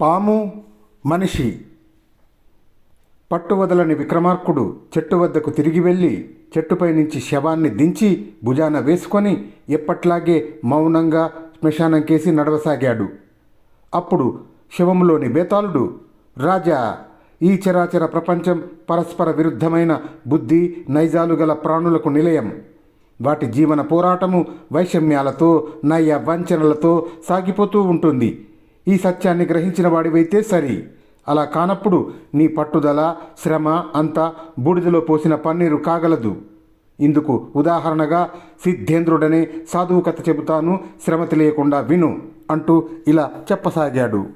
పాము మనిషి. పట్టువదలని విక్రమార్కుడు చెట్టు వద్దకు తిరిగి వెళ్ళి చెట్టుపై నుంచి శవాన్ని దించి భుజాన వేసుకొని ఎప్పట్లాగే మౌనంగా శ్మశానం కేసి నడవసాగాడు. అప్పుడు శవంలోని బేతాళుడు రాజా ఈ చరాచర ప్రపంచం పరస్పర విరుద్ధమైన బుద్ధి నైజాలు గల ప్రాణులకు నిలయం. వాటి జీవన పోరాటము వైషమ్యాలతో నయ వంచనలతో సాగిపోతూ ఉంటుంది. ఈ సత్యాన్ని గ్రహించిన వాడివైతే సరి. అలా కానప్పుడు నీ పట్టుదల శ్రమ అంతా బూడిదలో పోసిన పన్నీరు కాగలదు. ఇందుకు ఉదాహరణగా సిద్ధేంద్రుడనే సాధువు కథ చెబుతాను శ్రమ తెలియకుండా విను అంటూ ఇలా చెప్పసాగాడు.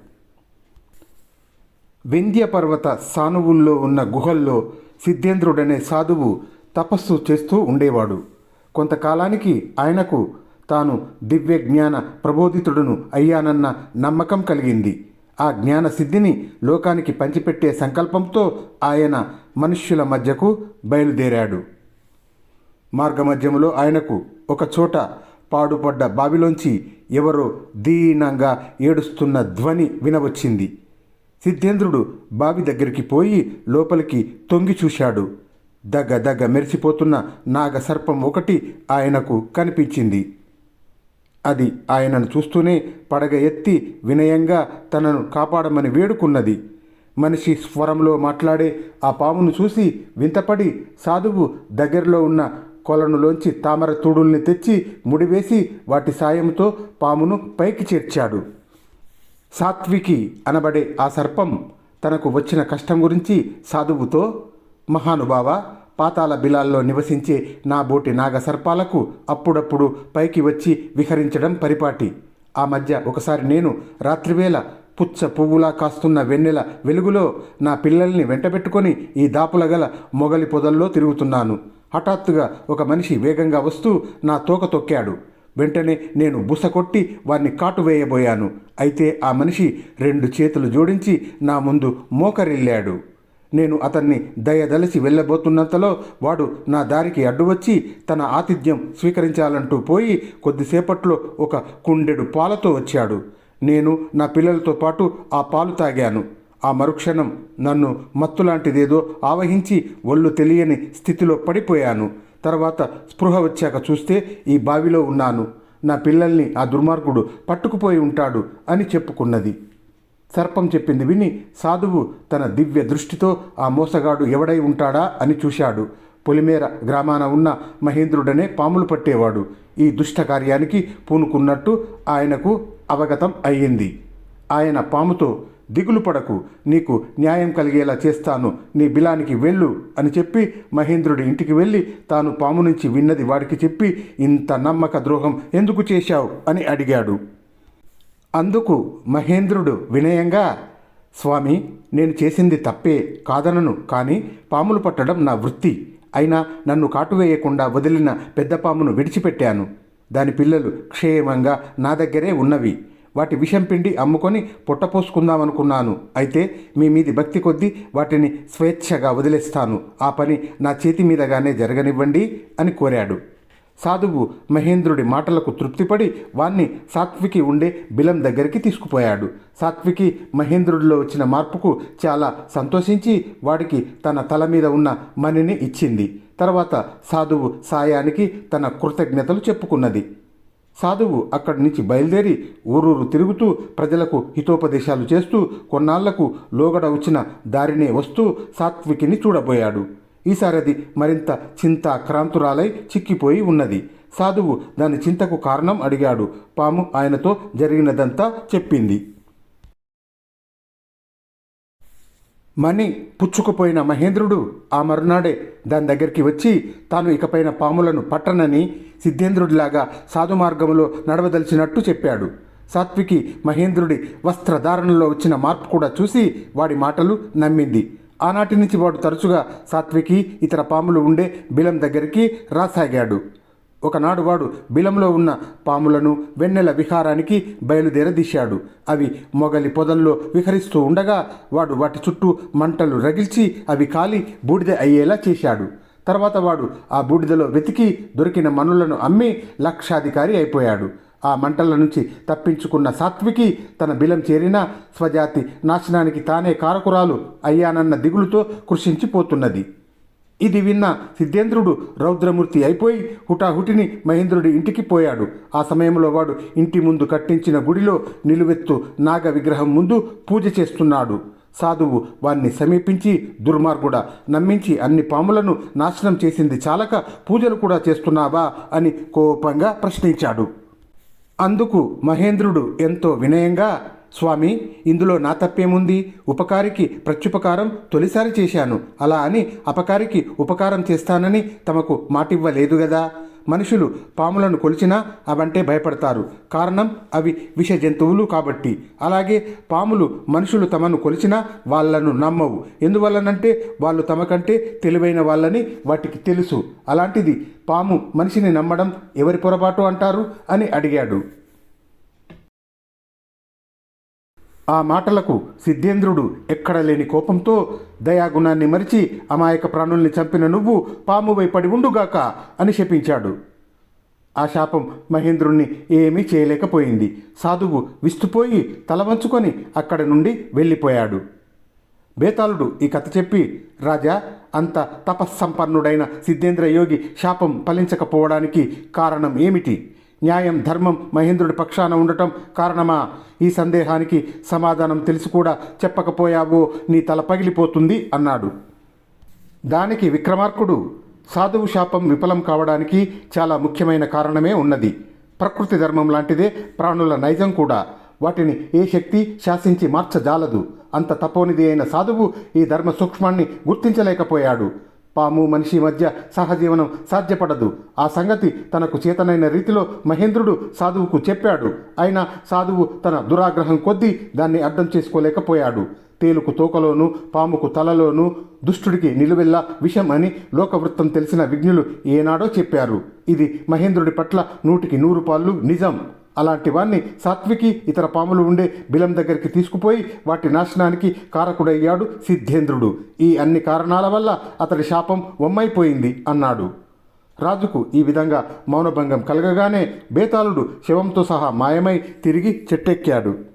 వింధ్య పర్వత సానువుల్లో ఉన్న గుహల్లో సిద్ధేంద్రుడనే సాధువు తపస్సు చేస్తూ ఉండేవాడు. కొంతకాలానికి ఆయనకు తాను దివ్య జ్ఞాన ప్రబోధితుడును అయ్యానన్న నమ్మకం కలిగింది. ఆ జ్ఞాన సిద్ధిని లోకానికి పంచిపెట్టే సంకల్పంతో ఆయన మనుష్యుల మధ్యకు బయలుదేరాడు. మార్గమధ్యములో ఆయనకు ఒక చోట పాడుపడ్డ బావిలోంచి ఎవరో దీనంగా ఏడుస్తున్న ధ్వని వినవచ్చింది. సిద్ధేంద్రుడు బావి దగ్గరికి పోయి లోపలికి తొంగి చూశాడు. దగ్గ దగ్గ మెరిసిపోతున్న నాగ సర్పం ఒకటి ఆయనకు కనిపించింది. అది ఆయనను చూస్తూనే పడగ ఎత్తి వినయంగా తనను కాపాడమని వేడుకున్నది. మనిషి స్వరంలో మాట్లాడే ఆ పామును చూసి వింతపడి సాధువు దగ్గరలో ఉన్న కొలనులోంచి తామర తూడుల్ని తెచ్చి ముడివేసి వాటి సాయంతో పామును పైకి చేర్చాడు. సాత్వికి అనబడే ఆ సర్పం తనకు వచ్చిన కష్టం గురించి సాధువుతో మహానుభావ పాతాల బిలాల్లో నివసించే నా బోటి నాగసర్పాలకు అప్పుడప్పుడు పైకి వచ్చి విహరించడం పరిపాటి. ఆ మధ్య ఒకసారి నేను రాత్రివేళ పుచ్చ పువ్వులా కాస్తున్న వెన్నెల వెలుగులో నా పిల్లల్ని వెంటబెట్టుకొని ఈ దాపుల గల మొగలి పొదల్లో తిరుగుతున్నాను. హఠాత్తుగా ఒక మనిషి వేగంగా వస్తూ నా తోక తొక్కాడు. వెంటనే నేను బుస కొట్టి వారిని కాటు వేయబోయాను. అయితే ఆ మనిషి రెండు చేతులు జోడించి నా ముందు మోకరిల్లాడు. నేను అతన్ని దయదలసి వెళ్ళబోతున్నంతలో వాడు నా దారికి అడ్డు వచ్చి తన ఆతిథ్యం స్వీకరించాలంటూ పోయి కొద్దిసేపట్లో ఒక కుండెడు పాలతో వచ్చాడు. నేను నా పిల్లలతో పాటు ఆ పాలు తాగాను. ఆ మరుక్షణం నన్ను మత్తులాంటిదేదో ఆవహించి ఒళ్ళు తెలియని స్థితిలో పడిపోయాను. తర్వాత స్పృహ వచ్చాక చూస్తే ఈ బావిలో ఉన్నాను. నా పిల్లల్ని ఆ దుర్మార్గుడు పట్టుకుపోయి ఉంటాడు అని చెప్పుకున్నది. సర్పం చెప్పింది విని సాధువు తన దివ్య దృష్టితో ఆ మోసగాడు ఎవడై ఉంటాడా? అని చూశాడు. పొలిమేర గ్రామాన ఉన్న మహేంద్రుడనే పాములు పట్టేవాడు. ఈ దుష్ట కార్యానికి పూనుకున్నట్టు ఆయనకు అవగతం అయ్యింది. ఆయన పాముతో దిగులు పడకు నీకు న్యాయం కలిగేలా చేస్తాను నీ బిలానికి వెళ్ళు అని చెప్పి మహేంద్రుడి ఇంటికి వెళ్ళి తాను పాము నుంచి విన్నది వాడికి చెప్పి ఇంత నమ్మక ద్రోహం ఎందుకు చేశావు? అని అడిగాడు. అందుకు మహేంద్రుడు వినయంగా స్వామి నేను చేసింది తప్పే కాదనను కానీ పాములు పట్టడం నా వృత్తి. అయినా నన్ను కాటువేయకుండా వదిలిన పెద్ద పామును విడిచిపెట్టాను. దాని పిల్లలు క్షేమంగా నా దగ్గరే ఉన్నవి. వాటి విషం పిండి అమ్ముకొని పొట్టపోసుకుందామనుకున్నాను. అయితే మీ మీది భక్తి కొద్దీ వాటిని స్వేచ్ఛగా వదిలేస్తాను. ఆ పని నా చేతి మీదగానే జరగనివ్వండి అని కోరాడు. సాధువు మహేంద్రుడి మాటలకు తృప్తిపడి వాణ్ణి సాత్వికి ఉండే బిలం దగ్గరికి తీసుకుపోయాడు. సాత్వికి మహేంద్రుడిలో వచ్చిన మార్పుకు చాలా సంతోషించి వాడికి తన తల మీద ఉన్న మణిని ఇచ్చింది. తర్వాత సాధువు సాయానికి తన కృతజ్ఞతలు చెప్పుకున్నది. సాధువు అక్కడి నుంచి బయలుదేరి ఊరూరు తిరుగుతూ ప్రజలకు హితోపదేశాలు చేస్తూ కొన్నాళ్ళకు లోగడ వచ్చిన దారినే వస్తూ సాత్వికిని చూడబోయాడు. ఈసారి అది మరింత చింతాక్రాంతురాలై చిక్కిపోయి ఉన్నది. సాధువు దాని చింతకు కారణం అడిగాడు. పాము ఆయనతో జరిగినదంతా చెప్పింది. మణి పుచ్చుకుపోయిన మహేంద్రుడు ఆ మరునాడే దాని దగ్గరికి వచ్చి తాను ఇకపైన పాములను పట్టనని సిద్ధేంద్రుడిలాగా సాధు మార్గంలో నడవదలిచినట్టు చెప్పాడు. సాత్వికి మహేంద్రుడి వస్త్రధారణలో వచ్చిన మార్పు కూడా చూసి వాడి మాటలు నమ్మింది. ఆనాటి నుంచి వాడు తరచుగా సాత్వికి ఇతర పాములు ఉండే బిలం దగ్గరికి రాసాగాడు. ఒకనాడు వాడు బిలంలో ఉన్న పాములను వెన్నెల విహారానికి బయలుదేరదీశాడు. అవి మొగలి పొదల్లో విహరిస్తూ ఉండగా వాడు వాటి చుట్టూ మంటలు రగిల్చి అవి కాలి బూడిద అయ్యేలా చేశాడు. తర్వాత వాడు ఆ బూడిదలో వెతికి దొరికిన మనులను అమ్మి లక్షాధికారి అయిపోయాడు. ఆ మంటల నుంచి తప్పించుకున్న సాత్వికి తన బిలం చేరిన స్వజాతి నాశనానికి తానే కారకురాలు అయ్యానన్న దిగులుతో కృషించిపోతున్నది. ఇది విన్న సిద్ధేంద్రుడు రౌద్రమూర్తి అయిపోయి హుటాహుటిని మహేంద్రుడి ఇంటికి పోయాడు. ఆ సమయంలో వాడు ఇంటి ముందు కట్టించిన గుడిలో నిలువెత్తు నాగ విగ్రహం ముందు పూజ చేస్తున్నాడు. సాధువు వాణ్ణి సమీపించి దుర్మార్గుడ నమ్మించి అన్ని పాములను నాశనం చేసింది చాలక పూజలు కూడా చేస్తున్నావా అని కోపంగా ప్రశ్నించాడు. అందుకు మహేంద్రుడు ఎంతో వినయంగా స్వామి ఇందులో నా తప్పేముంది? ఉపకారికి ప్రత్యుపకారం తొలిసారి చేశాను. అలా అని అపకారికి ఉపకారం చేస్తానని తమకు మాటివ్వలేదు గదా? మనుషులు పాములను కొలిచినా అవంటే భయపడతారు. కారణం అవి విష జంతువులు కాబట్టి. అలాగే పాములు మనుషులు తమను కొలిచినా వాళ్ళను నమ్మవు. ఎందువల్లనంటే వాళ్ళు తమకంటే తెలివైన వాళ్ళని వాటికి తెలుసు. అలాంటిది పాము మనిషిని నమ్మడం ఎవరి పొరపాటు అంటారు? అని అడిగాడు. ఆ మాటలకు సిద్ధేంద్రుడు ఎక్కడ లేని కోపంతో దయాగుణాన్ని మరిచి అమాయక ప్రాణుల్ని చంపిన నువ్వు పామువై పడి ఉండుగాక అని శపించాడు. ఆ శాపం మహేంద్రుణ్ణి ఏమీ చేయలేకపోయింది. సాధువు విస్తుపోయి తల వంచుకొని అక్కడి నుండి వెళ్ళిపోయాడు. బేతాళుడు ఈ కథ చెప్పి రాజా అంత తపస్సంపన్నుడైన సిద్ధేంద్ర యోగి శాపం ఫలించకపోవడానికి కారణం ఏమిటి? న్యాయం ధర్మం మహేంద్రుడి పక్షాన ఉండటం కారణమా? ఈ సందేహానికి సమాధానం తెలిసి కూడా చెప్పకపోయావో. నీ తల పగిలిపోతుంది అన్నాడు. దానికి విక్రమార్కుడు సాధువు శాపం విఫలం కావడానికి చాలా ముఖ్యమైన కారణమే ఉన్నది. ప్రకృతి ధర్మం లాంటిదే ప్రాణుల నైజం కూడా. వాటిని ఏ శక్తి శాసించి మార్చజాలదు. అంత తపోనిది అయిన సాధువు ఈ ధర్మ సూక్ష్మాన్ని గుర్తించలేకపోయాడు. పాము మనిషి మధ్య సహజీవనం సాధ్యపడదు. ఆ సంగతి తనకు చేతనైన రీతిలో మహేంద్రుడు సాధువుకు చెప్పాడు. అయినా సాధువు తన దురాగ్రహం కొద్దీ దాన్ని అర్థం చేసుకోలేకపోయాడు. తేలుకు తోకలోను పాముకు తలలోను దుష్టుడికి నిలువెల్లా విషం అని లోకవృత్తం తెలిసిన విజ్ఞులు ఏనాడో చెప్పారు. ఇది మహేంద్రుడి పట్ల నూటికి నూరు పాళ్ళు నిజం. అలాంటి వాణ్ణి సాత్వికి ఇతర పాములు ఉండే బిలం దగ్గరికి తీసుకుపోయి వాటి నాశనానికి కారకుడయ్యాడు సిద్ధేంద్రుడు. ఈ అన్ని కారణాల వల్ల అతడి శాపం వమ్మైపోయింది అన్నాడు. రాజుకు ఈ విధంగా మౌనభంగం కలగగానే బేతాళుడు శవంతో సహా మాయమై తిరిగి చెట్టెక్కాడు.